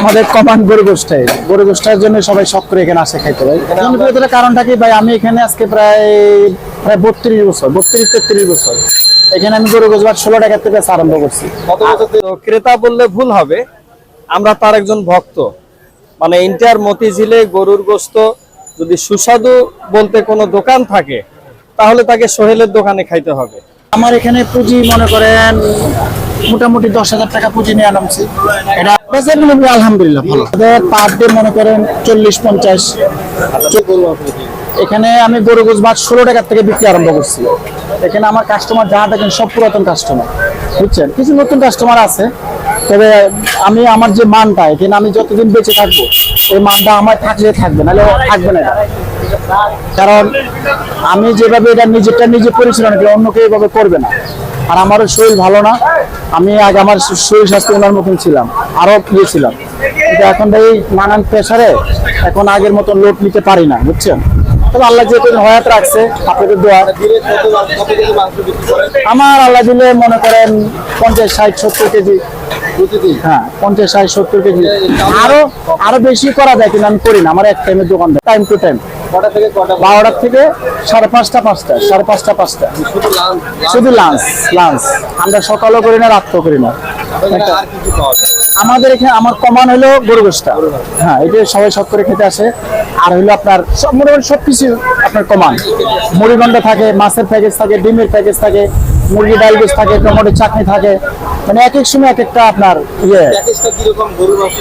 আমাদের কমান গরু গোষ্ঠায় গরু গোষ্ঠার জন্য সবাই শখ করে এখানে আসে খাইতে ভাই। কারণটা কি ভাই? আমি এখানে আজকে প্রায় প্রায় বত্রিশ বছর বত্রিশ তেত্রিশ বছর। এখানে আমি গরু গোসবার ষোলো টাকা থেকে আরম্ভ করছি। ক্রেতা বললে ভুল হবে। আমরা তার একজন ভক্ত। মানে ইন্টার মতিঝিলে গরুর গোস্ত যদি সুস্বাদু বলতে কোনো দোকান থাকে তাহলে তাকে সোহেলের দোকানে খাইতে হবে। আমার এখানে পুঁজি মনে করেন মোটামুটি দশ হাজার টাকা পুঁজি নিয়ে আনছি এটা বেচার আলহামদুলিল্লাহ ভালো। পার ডে মনে করেন চল্লিশ, পঞ্চাশ। এখানে আমি গরু ভাত ষোলো টাকার থেকে বিক্রি আরম্ভ করছি। এখানে আমার কাস্টমার যারা দেখেন সব পুরাতন কাস্টমার বুঝছেন? কিছু নতুন কাস্টমার আছে, তবে আমি আমার যে মানটা, এখানে আমি যতদিন বেঁচে থাকব, এই মানটা আমার থাকলে থাকবে, নাহলে থাকবে না কারণ আমি যেভাবে এটা নিজেরটা নিজে পরিচালনা অন্য কেউ এভাবে করবে না। আর আমারও শরীর ভালো না আমি আগে আমার শরীর স্বাস্থ্য ওনার মতন ছিলাম আরও ইয়ে ছিলাম। কিন্তু এখন ভাই নানান প্রেশারে এখন আগের মতন লোড নিতে পারি না, বুঝছেন? তবে আল্লাহ যেহেতু হয়াত রাখছে, আপনাদের দোয়া। আমার আল্লাহ দিলে মনে করেন পঞ্চাশ, ষাট, সত্তর কেজি হ্যাঁ পঞ্চাশ ষাট সত্তর কেজি। আরও আরও বেশি করা যায় কিন্তু আমি করি না আমার এক টাইমের দোকান টাইম টু টাইম বারোটার থেকে সাড়ে পাঁচটা পাঁচটা সাড়ে পাঁচটা পাঁচটা। শুধু লাঞ্চ লাঞ্চ আমরা সকালও করি না রাত্রেও করি না। আমাদের এখানে আমার কমান হলো গরু গোষ্ঠা হ্যাঁ এটা সবাই সব করে খেতে আসে আর হলো আপনার সব মোটামুটি সব কিছু আপনার কমান। মুড়িগন্ডা থাকে মাছের প্যাকেজ থাকে ডিমের প্যাকেজ থাকে মুরগি ডাল থাকে টমেটো চাটনি থাকে মানে এক এক সময় এক একটা আপনার ইয়ে।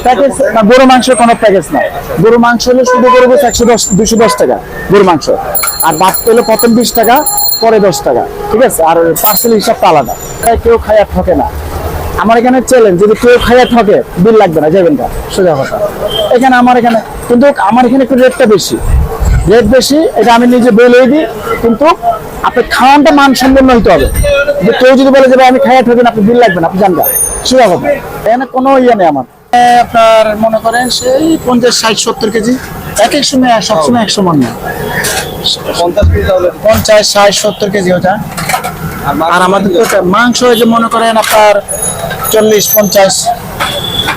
প্যাকেজ না গরু মাংসের কোনো প্যাকেজ নাই। গরু মাংস হলে শুধু গরু একশো দশ দুশো দশ টাকা গরু মাংস। আর প্রথম বিশ টাকা, পরে দশ টাকা, ঠিক আছে? আর পার্সেল হিসাবটা আলাদা। কেউ খায় ঠকে না। আমার এখানে চ্যালেঞ্জ যদি কেউ খাইয়া ঠকে বিল লাগবে না, যাবেন না সোজা কথা। এখানে আমার এখানে, কিন্তু আমার এখানে একটু রেটটা বেশি। রেট বেশি এটা আমি নিজে বলেই দিই কিন্তু আপনি খাওয়ানটা মানসম্পন্ন হইতে হবে। যে কেউ যদি বলে যে ভাই আমি খাইয়া ঠকেন আপনি বিল লাগবে না আপনি জানবেন কথা এখানে কোনো ইয়ে নেই আমার। এ, আপনার মনে করেন সেই পঞ্চাশ ষাট সত্তর কেজি এক এক সময় সবসময় একশো মন না পঞ্চাশ ষাট সত্তর কেজি ওটা। আর আমাদের তো মাংস ওই যে মনে করেন আপনার চল্লিশ পঞ্চাশ।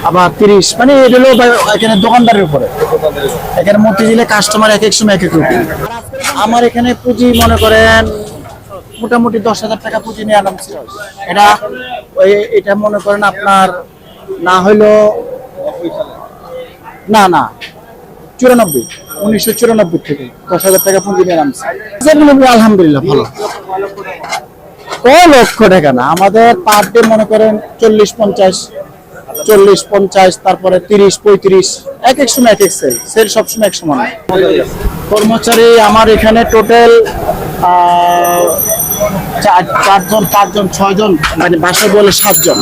আবার তিরিশ মানে এটা হলো এখানে দোকানদারের উপরে। এখানে মতিঝিলে কাস্টমার এক এক সময় এক এক রকম। আমার এখানে পুঁজি মনে করেন মোটামুটি দশ হাজার টাকা পুঁজি নিয়ে আনছি এটা ওই এটা মনে করেন আপনার না হইল না না, চুরানব্বই, উনিশশো চুরানব্বই থেকে দশ হাজার টাকা পুঁজি নিয়ে আনছি আলহামদুলিল্লাহ ভালো। ক লক্ষ টাকা না, আমাদের পার ডে মনে করেন চল্লিশ, পঞ্চাশ চল্লিশ, পঞ্চাশ, তারপরে তিরিশ, পঁয়ত্রিশ। এক এক সময় এক এক সেল সেল সবসময় এক সমান। কর্মচারী আমার এখানে টোটাল চারজন, পাঁচজন, ছয়জন মানে বাসা বলে সাতজন।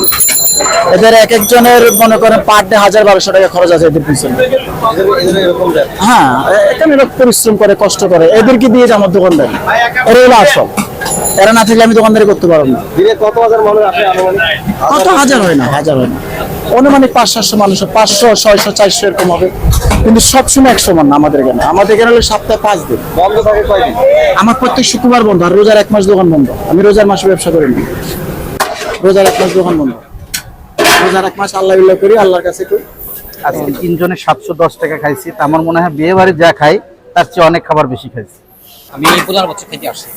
এদের এক একজনের মনে করেন পার ডে হাজার বারোশো টাকা খরচ আছে এদের পিছনে। হ্যাঁ এখানে পরিশ্রম করে, কষ্ট করে। এদেরকে দিয়ে আমার দোকানদারি। এরা হলো আসল। এরা না থাকলে আমি দোকানদারি করতে পারব না। কত হাজার হয় না? হাজার হয় না। অনুমানিক পাঁচ সাতশো মানুষ পাঁচশো ছয়শো চারশো এরকম হবে। কিন্তু সবসময় একশো মান না আমাদের এখানে। আমাদের এখানে হলে সপ্তাহে পাঁচ দিন। বন্ধ থাকে কয়দিন? আমার প্রত্যেক শুক্রবার বন্ধ আর রোজার এক মাস দোকান বন্ধ। আমি রোজার মাসে ব্যবসা করি না। রোজার এক মাস দোকান বন্ধ। রোজার এক মাস আল্লাহ বিল্লাহ করি আল্লাহর কাছে করি। আজকে তিনজনে সাতশো দশ টাকা খাইছি। তা আমার মনে হয় বিয়ে বাড়ি যা খাই তার চেয়ে অনেক খাবার বেশি খাইছি। আমি পনেরো বছর থেকে আসছি।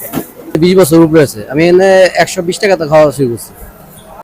বিশ বছর উপরে আছে। আমি এনে একশো বিশ টাকা তো খাওয়া শুরু করছি।